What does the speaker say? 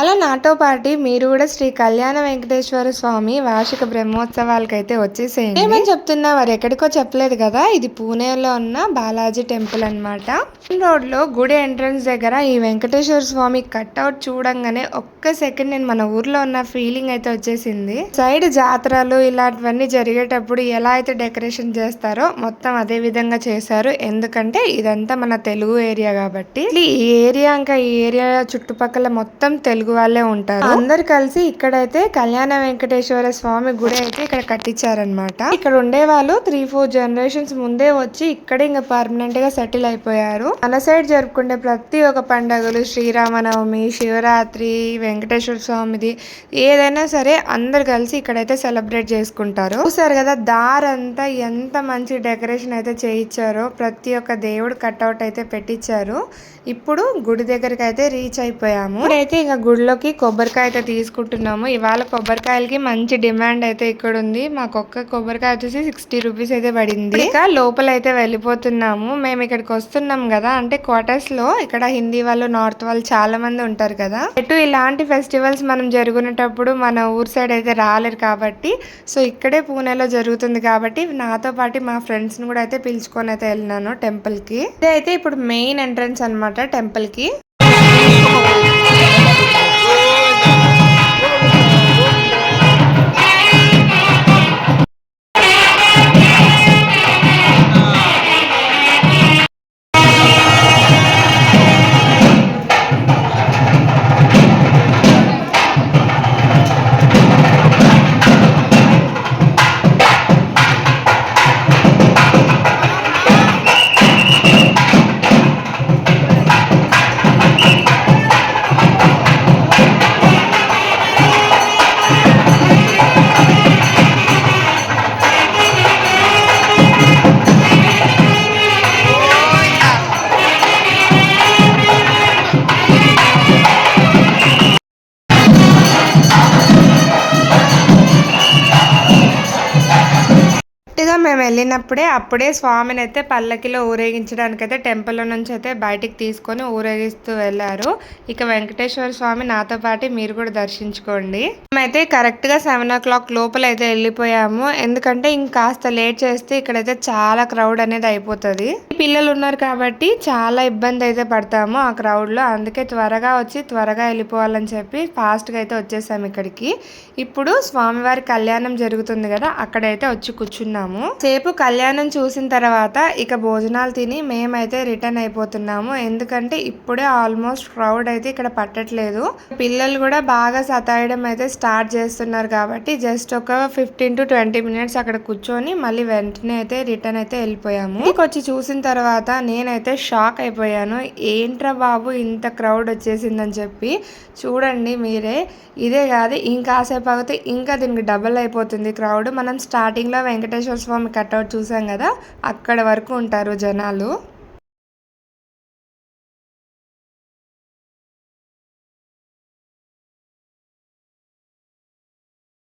అలా నాతో పాటు మీరు కూడా శ్రీ కళ్యాణ వెంకటేశ్వర స్వామి వార్షిక బ్రహ్మోత్సవాలకు అయితే వచ్చేసేయండి. ఏమని చెప్తున్నా వారు ఎక్కడికో చెప్పలేదు కదా ఇది పూణేలో ఉన్న బాలాజీ టెంపుల్ అనమాట రోడ్లో గుడి ఎంట్రన్స్ దగ్గర ఈ వెంకటేశ్వర స్వామి కట్అవుట్ చూడంగానే ఒక్క సెకండ్ నేను మన ఊర్లో ఉన్న ఫీలింగ్ అయితే వచ్చేసింది. సైడ్ జాతరలు ఇలాంటివన్నీ జరిగేటప్పుడు ఎలా అయితే డెకరేషన్ చేస్తారో మొత్తం అదే విధంగా చేశారు. ఎందుకంటే ఇదంతా మన తెలుగు ఏరియా కాబట్టి. ఈ ఏరియా ఇంకా ఈ ఏరియా చుట్టుపక్కల మొత్తం తెలుగు తెలుగు వాళ్ళే ఉంటారు. అందరు కలిసి ఇక్కడైతే కళ్యాణ వెంకటేశ్వర స్వామి గుడి అయితే ఇక్కడ కట్టించారనమాట ఇక్కడ ఉండే వాళ్ళు త్రీ ఫోర్ జనరేషన్స్ ముందే వచ్చి ఇక్కడ ఇంకా పర్మనెంట్గా సెటిల్ అయిపోయారు. మన సైడ్ జరుపుకునే ప్రతి ఒక్క పండుగలు శ్రీరామనవమి శివరాత్రి వెంకటేశ్వర స్వామిది ఏదైనా సరే అందరు కలిసి ఇక్కడైతే సెలబ్రేట్ చేసుకుంటారు. చూసారు కదా దారంతా ఎంత మంచి డెకరేషన్ అయితే చేయించారో ప్రతి ఒక్క దేవుడు కట్అవుట్ అయితే పెట్టించారు. ఇప్పుడు గుడి దగ్గరికి అయితే రీచ్ అయిపోయాము. ఇప్పుడైతే ఇంకా గుడి గుడిలోకి కొబ్బరికాయ అయితే తీసుకుంటున్నాము. ఇవాళ కొబ్బరికాయలకి మంచి డిమాండ్ అయితే ఇక్కడ ఉంది మాకు ఒక్క కొబ్బరికాయ వచ్చేసి సిక్స్టీ రూపీస్ అయితే పడింది. ఇక లోపల అయితే వెళ్ళిపోతున్నాము. మేము ఇక్కడికి వస్తున్నాం కదా. అంటే క్వార్టర్స్లో ఇక్కడ హిందీ వాళ్ళు నార్త్ వాళ్ళు చాలా మంది ఉంటారు కదా. ఎటు ఇలాంటి ఫెస్టివల్స్ మనం జరుగునేటప్పుడు మన ఊరు సైడ్ అయితే రాలేరు కాబట్టి సో ఇక్కడే పూణేలో జరుగుతుంది కాబట్టి నాతో పాటు మా ఫ్రెండ్స్ని కూడా అయితే పిలుచుకొని అయితే వెళ్ళినాను టెంపుల్కి ఇదైతే ఇప్పుడు మెయిన్ ఎంట్రన్స్ అనమాట టెంపుల్ మేము వెళ్ళినప్పుడే అప్పుడే స్వామిని అయితే పల్లకిలో ఊరేగించడానికి అయితే టెంపుల్ నుంచి అయితే బయటికి తీసుకొని ఊరేగిస్తూ వెళ్ళారు. ఇక వెంకటేశ్వర స్వామి నాతో పాటు మీరు కూడా దర్శించుకోండి. మేమైతే కరెక్ట్గా సెవెన్ ఓ క్లాక్ లోపల అయితే వెళ్ళిపోయాము. ఎందుకంటే ఇంకాస్త లేట్ చేస్తే ఇక్కడైతే చాలా క్రౌడ్ అనేది అయిపోతుంది. పిల్లలు ఉన్నారు కాబట్టి చాలా ఇబ్బంది అయితే పడతాము ఆ క్రౌడ్లో. అందుకే త్వరగా వచ్చి త్వరగా వెళ్ళిపోవాలని చెప్పి ఫాస్ట్గా అయితే వచ్చేసాము ఇక్కడికి. ఇప్పుడు స్వామివారి కళ్యాణం జరుగుతుంది కదా అక్కడైతే వచ్చి కూర్చున్నాము. సేపు కళ్యాణం చూసిన తర్వాత ఇక భోజనాలు తిని మేమైతే రిటర్న్ అయిపోతున్నాము. ఎందుకంటే ఇప్పుడే ఆల్మోస్ట్ క్రౌడ్ అయితే ఇక్కడ పట్టట్లేదు. పిల్లలు కూడా బాగా సతాయడం అయితే స్టార్ట్ చేస్తున్నారు కాబట్టి జస్ట్ ఒక ఫిఫ్టీన్ టు ట్వంటీ మినిట్స్ అక్కడ కూర్చొని మళ్ళీ వెంటనే అయితే రిటర్న్ అయితే వెళ్ళిపోయాము. వచ్చి చూసిన తర్వాత నేనైతే షాక్ అయిపోయాను. ఏంట్రా బాబు ఇంత క్రౌడ్ వచ్చేసిందని చెప్పి. చూడండి మీరే ఇదే కాదు ఇంకాసేపు అయితే ఇంకా దీనికి డబల్ అయిపోతుంది క్రౌడ్. మనం స్టార్టింగ్లో వెంకటేశ్వర స్వామి కట్అవుట్ చూసాం కదా అక్కడ వరకు ఉంటారు జనాలు.